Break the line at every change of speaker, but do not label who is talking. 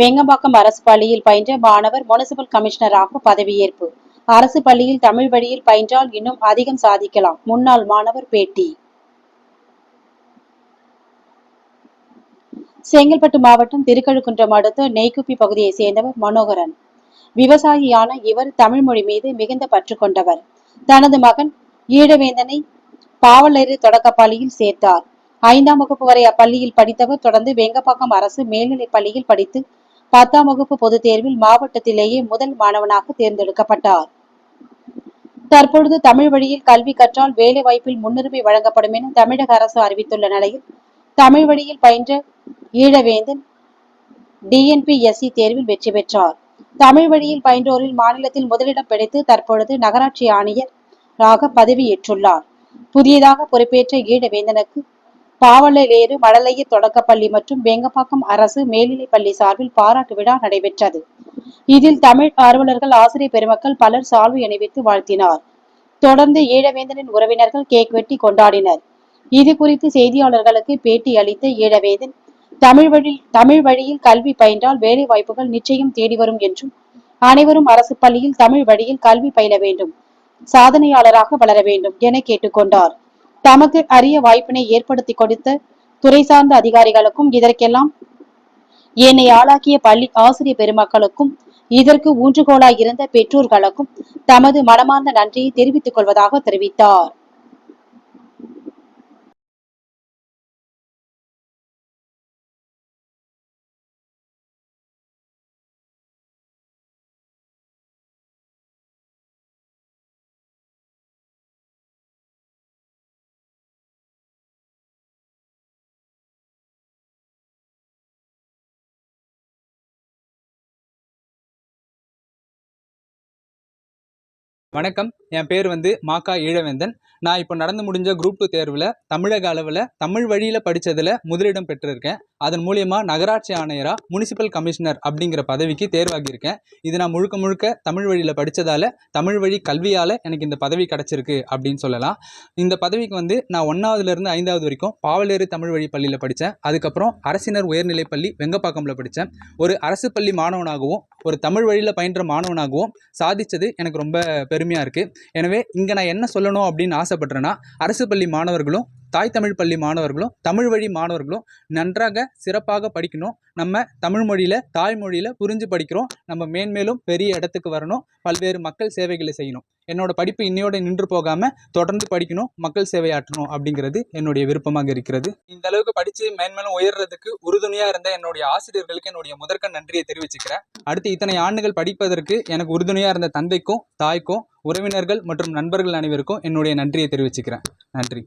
வெங்கம்பாக்கம் அரசு பள்ளியில் பயின்ற மாணவர் முனிசிபல் கமிஷனராக பதவியேற்பு. அரசு பள்ளியில் தமிழ் வழியில் பயின்றால் இன்னும் அதிகம் சாதிக்கலாம். முன்னாள் மாணவர் பேட்டி. செங்கல்பட்டு மாவட்டம் திருக்கழுக்குன்றம் அடுத்த நெய்குப்பி பகுதியைச் சேர்ந்தவர் மனோகரன். விவசாயியான இவர் தமிழ் மொழி மீது மிகுந்த பற்று கொண்டவர். தனது மகன் ஈழவேந்தனை பாவலரு தொடக்கப் பள்ளியில் சேர்த்தார். ஐந்தாம் வகுப்பு வரை அப்பள்ளியில் படித்தவர் தொடர்ந்து வெங்கப்பாக்கம் அரசு மேல்நிலைப் பள்ளியில் படித்து பத்தாம் வகுப்பு பொதுத் தேர்வில் மாவட்டத்திலேயே முதல் மாணவனாக தேர்ந்தெடுக்கப்பட்டார். தற்பொழுது தமிழ் வழியில் கல்வி கற்றால் வேலை வாய்ப்பில் முன்னுரிமை வழங்கப்படும் என தமிழக அரசு அறிவித்துள்ள நிலையில் தமிழ் வழியில் பயின்ற ஈழவேந்தன் டிஎன்பிஎஸ்சி தேர்வில் வெற்றி பெற்றார். தமிழ் வழியில் பயின்றோரில் மாநிலத்தில் முதலிடம் பிடித்து தற்பொழுது நகராட்சி ஆணையராக பதவியேற்றுள்ளார். புதியதாக பொறுப்பேற்ற ஈழவேந்தனுக்கு பாவலரேறு மழலையர் தொடக்கப்பள்ளி மற்றும் வேங்கப்பாக்கம் அரசு மேல்நிலைப் பள்ளி சார்பில் பாராட்டு விழா நடைபெற்றது. இதில் தமிழ் ஆர்வலர்கள் ஆசிரியர் பெருமக்கள் பலர் சால்வு அணிவித்து வாழ்த்தினார். தொடர்ந்து ஈழவேந்தனின் உறவினர்கள் கேக் வெட்டி கொண்டாடினர். இது குறித்து செய்தியாளர்களுக்கு பேட்டி அளித்த ஈழவேந்தன் தமிழ் வழி தமிழ் வழியில் கல்வி பயின்றால் வேலை வாய்ப்புகள் நிச்சயம் தேடி வரும் என்றும் அனைவரும் அரசு பள்ளியில் தமிழ் வழியில் கல்வி பயில வேண்டும் சாதனையாளராக வளர வேண்டும் என கேட்டுக்கொண்டார். தமக்கு அரிய வாய்ப்பினை ஏற்படுத்தி கொடுத்த துறை சார்ந்த அதிகாரிகளுக்கும் இதற்கெல்லாம் என்னை ஆளாக்கிய பள்ளி ஆசிரியர் பெருமக்களுக்கும் இதற்கு ஊன்றுகோலாய் இருந்த பெற்றோர்களுக்கும் தமது மனமார்ந்த நன்றியை தெரிவித்துக் கொள்வதாக தெரிவித்தார்.
வணக்கம். என் பேர் வந்து மாக்கா ஈழவேந்தன். நான் இப்போ நடந்து முடிஞ்ச குரூப் டூ தேர்வில் தமிழக அளவில் தமிழ் வழியில் படித்ததில் முதலிடம் பெற்றிருக்கேன். அதன் மூலியமாக நகராட்சி ஆணையராக முனிசிபல் கமிஷனர் அப்படிங்கிற பதவிக்கு தேர்வாகியிருக்கேன். இது நான் முழுக்க முழுக்க தமிழ் வழியில் படித்ததால் தமிழ் வழி கல்வியால் எனக்கு இந்த பதவி கிடச்சிருக்கு அப்படின்னு சொல்லலாம். இந்த பதவிக்கு வந்து நான் ஒன்றாவதுலேருந்து ஐந்தாவது வரைக்கும் பாவலேறு தமிழ் வழி பள்ளியில் படித்தேன் அதுக்கப்புறம் அரசினர் உயர்நிலைப் பள்ளி வெங்கப்பாக்கம்ல படித்தேன் ஒரு அரசு பள்ளி மாணவனாகவும் ஒரு தமிழ் வழியில் பயின்ற மாணவனாகவும் சாதித்தது எனக்கு ரொம்ப பெருமையாக இருக்குது எனவே இங்கே நான் என்ன சொல்லணும் அப்படின்னு ஆசைப்பட்றேன்னா அரசு பள்ளி மாணவர்களும் தாய் தமிழ் பள்ளி மாணவர்களும் தமிழ் வழி மாணவர்களும் நன்றாக சிறப்பாக படிக்கணும். நம்ம தமிழ் மொழியில் தாய்மொழியில் புரிஞ்சு படிக்கிறோம். நம்ம மேன்மேலும் பெரிய இடத்துக்கு வரணும். பல்வேறு மக்கள் சேவைகளை செய்யணும். என்னோட படிப்பு இன்னையோட நின்று போகாமல் தொடர்ந்து படிக்கணும் மக்கள் சேவையாற்றணும் அப்படிங்கிறது என்னுடைய விருப்பமாக இருக்கிறது. இந்த அளவுக்கு படித்து மேன்மேலும் உயர்றதுக்கு உறுதுணையாக இருந்த என்னுடைய ஆசிரியர்களுக்கு என்னுடைய முதற்க நன்றியை தெரிவிச்சுக்கிறேன். அடுத்து இத்தனை ஆண்டுகள் படிப்பதற்கு எனக்கு உறுதுணையாக இருந்த தந்தைக்கும் தாய்க்கும் உறவினர்கள் மற்றும் நண்பர்கள் அனைவருக்கும் என்னுடைய நன்றியை தெரிவிச்சுக்கிறேன். நன்றி.